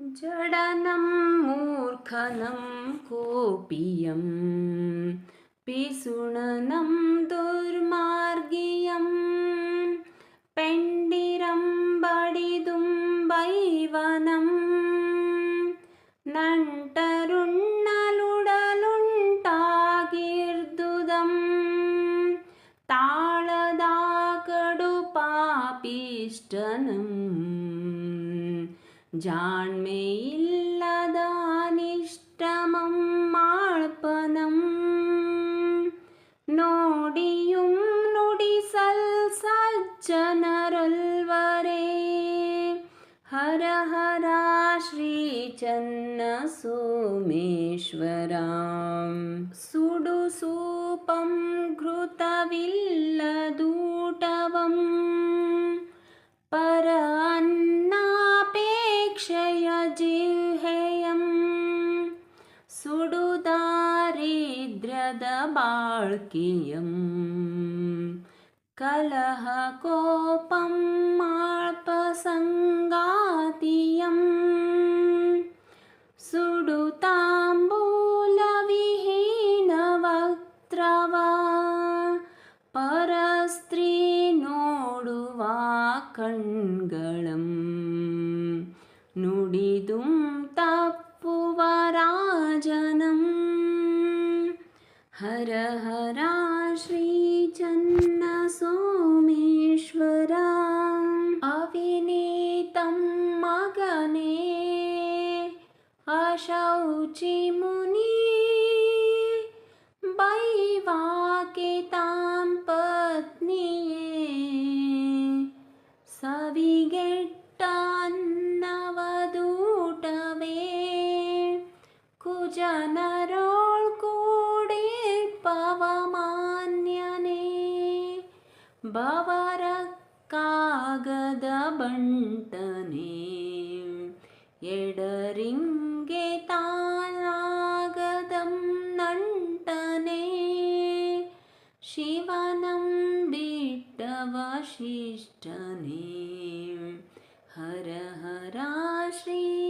ജഡനം മൂർഖനം കോപിയം. പിസുണനം ദുർമാർഗീയം പെണ്ടിരം പടിതും വൈവനം. നണ്ടരുണ്ണലുടലുണ്ടാകീർദുതം. താളതാകടു പാപീഷ്ടനം जाण्मेयिल्लदानिष्टमं माळ्पनं नोडियुं नुडिसल् सज्जनरल्वरे हर हरा श्रीचन्न सोमेश्वरां बाल्कियं कलहकोपं माल्पसङ्गातियम् सुडुताम्बूलविहीनवक्त्रव परस्त्री नोडुवा कण्लम् नुडिदुम् हर हरा श्रीचन्नसोमेश्वरा अविनीतं मगने अशौचिमुनि वैवाकितां पत्नी ण्टने एडरिङ्गे तालागदं नण्टने शिवनं बिटवशिष्टने हर हराश्री